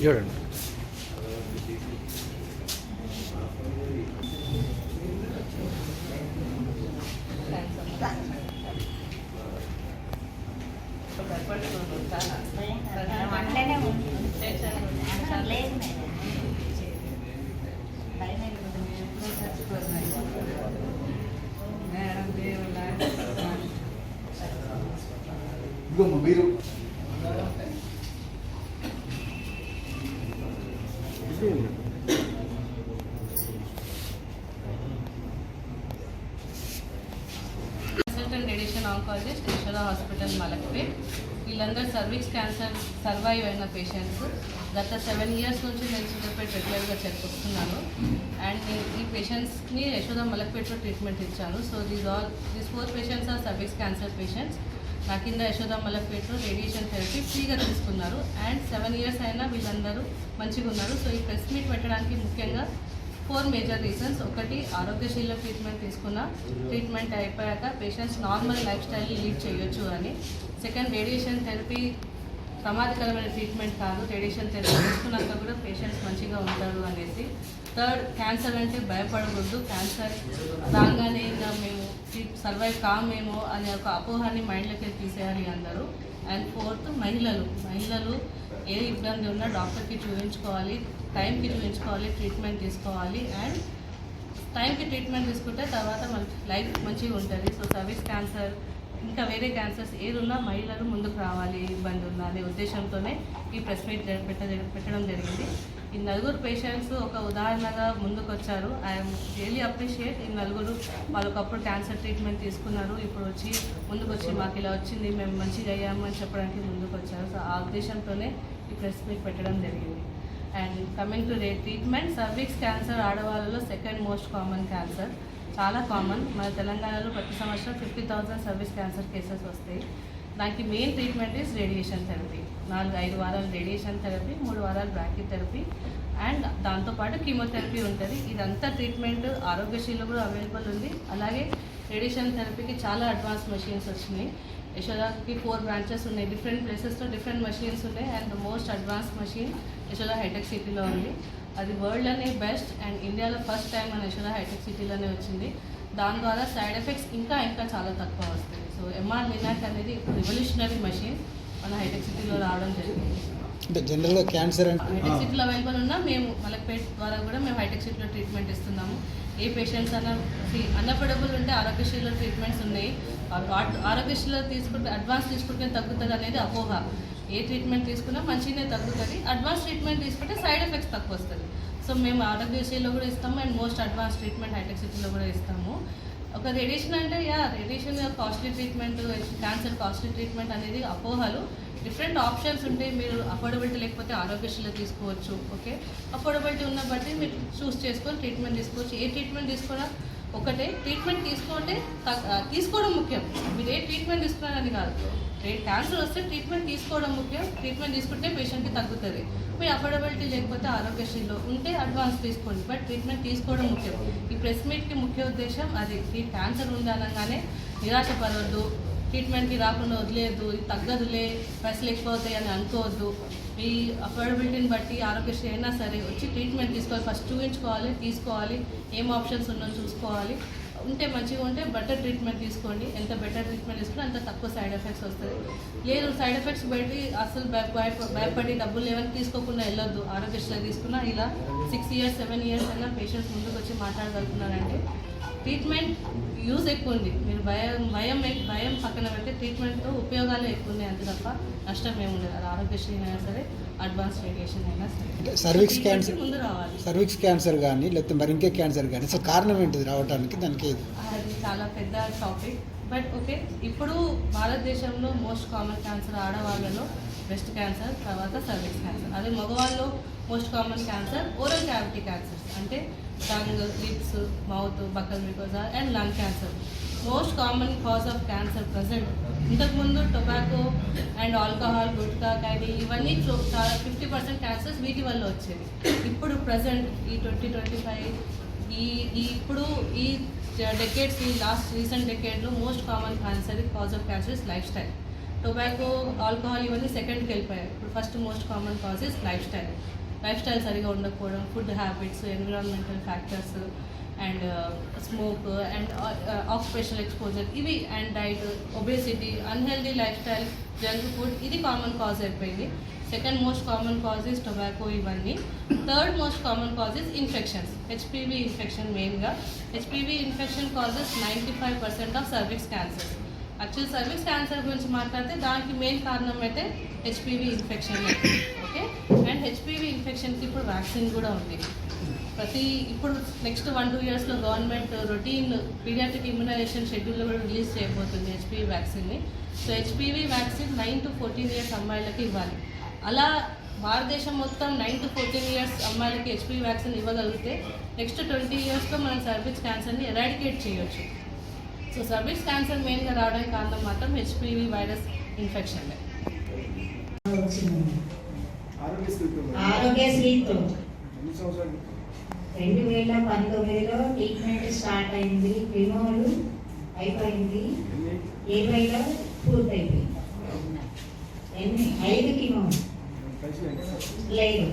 చూడండి ఇదిగో మీరు consultant radiation oncologist Yashoda hospital Malakpet వీళ్ళందరూ సర్వీస్ క్యాన్సర్ సర్వైవ్ అయిన పేషెంట్స్ గత సెవెన్ ఇయర్స్ నుంచి నేను సూర్యాపేట రెగ్యులర్గా చెప్పుకొస్తున్నాను అండ్ ఈ పేషెంట్స్ని యశోద మలక్పేట్లో ట్రీట్మెంట్ ఇచ్చాను. So these all these four patients are cervix cancer patients నా కింద యశోద మలక్పేట్లో రేడియేషన్ థెరపీ ఫ్రీగా తీసుకున్నారు. అండ్ సెవెన్ ఇయర్స్ అయినా వీళ్ళందరూ మంచిగా ఉన్నారు సో ఈ ప్రెస్ మీట్ పెట్టడానికి ముఖ్యంగా ఫోర్ మేజర్ రీజన్స్. ఒకటి ఆరోగ్యశీల ట్రీట్మెంట్ తీసుకున్న ట్రీట్మెంట్ అయిపోయాక patients normal life style lead చేయొచ్చు అని. సెకండ్ రేడియేషన్ థెరపీ ప్రమాదకరమైన ట్రీట్మెంట్ కాదు. రేడియేషన్ థెరపీ తీసుకున్నాక కూడా పేషెంట్స్ మంచిగా ఉంటారు అనేసి. థర్డ్ క్యాన్సర్ అంటే భయపడకూడదు. క్యాన్సర్ రాగానే ఇంకా మేము సర్వైవ్ కామేమో అనే ఒక అపోహాన్ని మైండ్లోకి తీసేయాలి అందరూ. అండ్ ఫోర్త్ మహిళలు. మహిళలు ఏ ఇబ్బంది ఉన్నా డాక్టర్కి చూపించుకోవాలి టైంకి చూపించుకోవాలి ట్రీట్మెంట్ తీసుకోవాలి. అండ్ టైంకి ట్రీట్మెంట్ తీసుకుంటే తర్వాత మన లైఫ్ మంచిగా ఉంటుంది. సో సర్వీస్ క్యాన్సర్ ఇంకా వేరే క్యాన్సర్స్ ఏదున్నా మహిళలు ముందుకు రావాలి ఇబ్బంది ఉందా అనే ఉద్దేశంతోనే ఈ ప్రెస్ మీట్ పెట్ట పెట్టడం జరిగింది. ఈ నలుగురు పేషెంట్స్ ఒక ఉదాహరణగా ముందుకు వచ్చారు ఐఎమ్ రియలీ అప్రిషియేట్ ఈ నలుగురు వాళ్ళు ఒకప్పుడు క్యాన్సర్ ట్రీట్మెంట్ తీసుకున్నారు. ఇప్పుడు వచ్చి ముందుకు వచ్చి మాకు ఇలా వచ్చింది మేము మంచిగా అయ్యాము అని చెప్పడానికి ముందుకు వచ్చారు సో ఆ ఉద్దేశంతోనే ఈ ప్రెస్ మీట్ పెట్టడం జరిగింది. And coming to ray treatment cervix cancer ఆడవాళ్ళలో సెకండ్ మోస్ట్ కామన్ క్యాన్సర్ చాలా కామన్ మన తెలంగాణలో ప్రతి సంవత్సరం fifty thousand cervix cancer cases వస్తాయి. దానికి main treatment is radiation therapy నాలుగు ఐదు వారాలు రేడియేషన్ థెరపీ మూడు వారాలు బ్రాకీ థెరపీ అండ్ దాంతోపాటు కీమోథెరపీ ఉంటుంది. ఇదంతా ట్రీట్మెంట్ ఆరోగ్యశ్రీలో కూడా అవైలబుల్ ఉంది. అలాగే రేడియేషన్ థెరపీకి చాలా అడ్వాన్స్ మెషిన్స్ వచ్చినాయి. యశోదాకి ఫోర్ బ్రాంచెస్ ఉన్నాయి. డిఫరెంట్ ప్లేసెస్లో డిఫరెంట్ మెషిన్స్ ఉన్నాయి and most advance machine Yashoda hitech సిటీలో ఉంది. అది వరల్డ్లోనే బెస్ట్ అండ్ ఇండియాలో ఫస్ట్ టైం మన యశోదా హైటెక్ సిటీలోనే వచ్చింది. దాని ద్వారా సైడ్ ఎఫెక్ట్స్ ఇంకా ఇంకా చాలా తక్కువ వస్తాయి. సో ఎంఆర్ మినాక్ అనేది రివల్యూషనరీ మెషిన్ మన హైటెక్ సిటీలో రావడం జరిగింది. అంటే జనరల్గా క్యాన్సర్ అంటే హైటెక్ సిటీలో అవైలబుల్ ఉన్నా మేము మలక్పేట్ ద్వారా కూడా మేము హైటెక్ సిటీలో ట్రీట్మెంట్ ఇస్తున్నాము. ఏ పేషెంట్స్ అన్న అన్నపడబుల్ ఉంటే ఆరోగ్యశ్రీలో ట్రీట్మెంట్స్ ఉన్నాయి. ఆరోగ్యశ్రీలో తీసుకుంటే అడ్వాన్స్ తీసుకుంటే తగ్గుతుంది అనేది అపోహ. ఏ ట్రీట్మెంట్ తీసుకున్నా మంచిగానే తగ్గుతుంది. అడ్వాన్స్ ట్రీట్మెంట్ తీసుకుంటే సైడ్ ఎఫెక్ట్స్ తక్కువ వస్తుంది సో మేము ఆరోగ్యశ్రీలో కూడా ఇస్తాము and most advance treatment hitech సిటీలో కూడా ఇస్తాము. ఒక రేడియేషన్ అంటే yeah radiation costly treatment cancer costly treatment అనేది అపోహలు. డిఫరెంట్ ఆప్షన్స్ ఉంటాయి మీరు అఫోర్డబిలిటీ లేకపోతే ఆరోగ్యశ్రీలో తీసుకోవచ్చు ఓకే అఫోర్డబిలిటీ ఉన్న బట్టి మీరు చూస్ చేసుకొని ట్రీట్మెంట్ తీసుకోవచ్చు. ఏ ట్రీట్మెంట్ తీసుకోవడం ఒకటే ట్రీట్మెంట్ తీసుకుంటే తగ్- తీసుకోవడం ముఖ్యం. మీరు ఏ ట్రీట్మెంట్ తీసుకున్నారని కాదు. క్యాన్సర్ వస్తే ట్రీట్మెంట్ తీసుకోవడం ముఖ్యం. ట్రీట్మెంట్ తీసుకుంటే పేషెంట్కి తగ్గుతుంది. మీ అఫోర్డబిలిటీ లేకపోతే ఆరోగ్యశ్రీలో ఉంటే అడ్వాన్స్ తీసుకోండి. బట్ ట్రీట్మెంట్ తీసుకోవడం ముఖ్యం. ఈ ప్రెస్ మీట్కి ముఖ్య ఉద్దేశం అది. ఈ క్యాన్సర్ ఉందనగానే నిరాశపడవద్దు. ట్రీట్మెంట్కి రాకుండా వదిలేదు తగ్గదులే. పైసలు ఎక్కువ అవుతాయి అని అనుకోవద్దు. మీ అఫోర్డబిలిటీని బట్టి ఆరోగ్యశ్రీ అయినా సరే వచ్చి ట్రీట్మెంట్ తీసుకోవాలి. ఫస్ట్ చూపించుకోవాలి తీసుకోవాలి. ఏం ఆప్షన్స్ ఉన్నో చూసుకోవాలి. ఉంటే మంచిగా ఉంటే బెటర్ ట్రీట్మెంట్ తీసుకోండి. ఎంత బెటర్ ట్రీట్మెంట్ తీసుకుంటే అంత తక్కువ సైడ్ ఎఫెక్ట్స్ వస్తుంది లేదు సైడ్ ఎఫెక్ట్స్ బట్టి అసలు భయపడి డబ్బులు ఎవరికి తీసుకోకుండా వెళ్ళొద్దు. ఆరోగ్యశ్రీ తీసుకున్నా ఇలా సిక్స్ ఇయర్స్ సెవెన్ ఇయర్స్ అయినా పేషెంట్స్ ముందుకు వచ్చి మాట్లాడగలుగుతున్నారంటే ట్రీట్మెంట్ యూజ్ ఎక్కువ ఉంది. మీరు భయం భయం భయం పక్కన పెడితే ట్రీట్మెంట్తో ఉపయోగాలు ఎక్కువ ఉన్నాయి. అంతే తప్ప నష్టం ఏమి ఉండదు. అది ఆరోగ్యశ్రీ అయినా సరే అడ్వాన్స్ రేడియేషన్ అయినా సరే. సర్వీక్స్ క్యాన్సర్ ముందు రావాలి. సర్వీక్స్ క్యాన్సర్ కానీ లేకపోతే మరి ఇంకే క్యాన్సర్ కానీ సో కారణం ఏంటిది? రావడానికి దానికి ఏది? అది చాలా పెద్ద టాపిక్ బట్ ఓకే ఇప్పుడు భారతదేశంలో మోస్ట్ కామన్ క్యాన్సర్ ఆడవాళ్ళలో బ్రెస్ట్ క్యాన్సర్ తర్వాత సర్వీస్ క్యాన్సర్ అదే మగవాళ్ళు most common cancer oral cavity cancers అంటే tongue lips mouth buccal mucosa and lung cancer most common cause of cancer present ఇంతకుముందు టొబాకో అండ్ ఆల్కహాల్ గుట్కా కానీ ఇవన్నీ చాలా ఫిఫ్టీ పర్సెంట్ క్యాన్సర్స్ వీటి వల్ల వచ్చేది ఇప్పుడు ప్రజెంట్ ఈ ట్వంటీ ట్వంటీ ఫైవ్ ఈ ఈ ఇప్పుడు ఈ డెకేడ్స్ ఈ last recent డెకేడ్లో most common cancer cause of cancer is life style tobacco alcohol ఇవన్నీ సెకండ్కి వెళ్ళిపోయాయి. ఇప్పుడు first most common causes life style life style సరిగా ఉండకపోవడం food habits environmental factors and smoke and occupational exposure ఇవి and diet obesity unhealthy life style junk food ఇది common cause అయిపోయింది. Second most common causes tobacco ఇవన్నీ. Third most common causes infections HPV infection మెయిన్గా HPV infection causes ninety five percent of cervix cancers actual cervix cancer గురించి మాట్లాడితే దానికి main కారణం అయితే HPV infection okay and HPV ఇన్ఫెక్షన్కి ఇప్పుడు vaccine కూడా ఉంది. ప్రతి ఇప్పుడు నెక్స్ట్ వన్ టూ ఇయర్స్లో government routine pediatric immunization schedule కూడా రిలీజ్ చేయబోతుంది HPV వ్యాక్సిన్ని so HPV vaccine nine to fourteen years అమ్మాయిలకి ఇవ్వాలి. అలా భారతదేశం మొత్తం నైన్ టు ఫోర్టీన్ ఇయర్స్ అమ్మాయిలకి హెచ్పివి వ్యాక్సిన్ ఇవ్వగలిగితే నెక్స్ట్ ట్వంటీ ఇయర్స్లో మనం సర్వీస్ క్యాన్సర్ని ఎరాడికేట్ చేయొచ్చు. సో సర్విక్స్ క్యాన్సర్ మెయిన్గా రావడానికి కారణం మాత్రం హెచ్పివి వైరస్ ఇన్ఫెక్షన్ ఆరోగ్యశ్రీతో. రెండు వేల పంతొమ్మిదిలో ట్రీట్మెంట్ స్టార్ట్ అయింది. రిమోవల్ అయిపోయింది. ఇరవైలో పూర్తయిపోయింది ఎన్ని? ఐదు కిమో లేదు.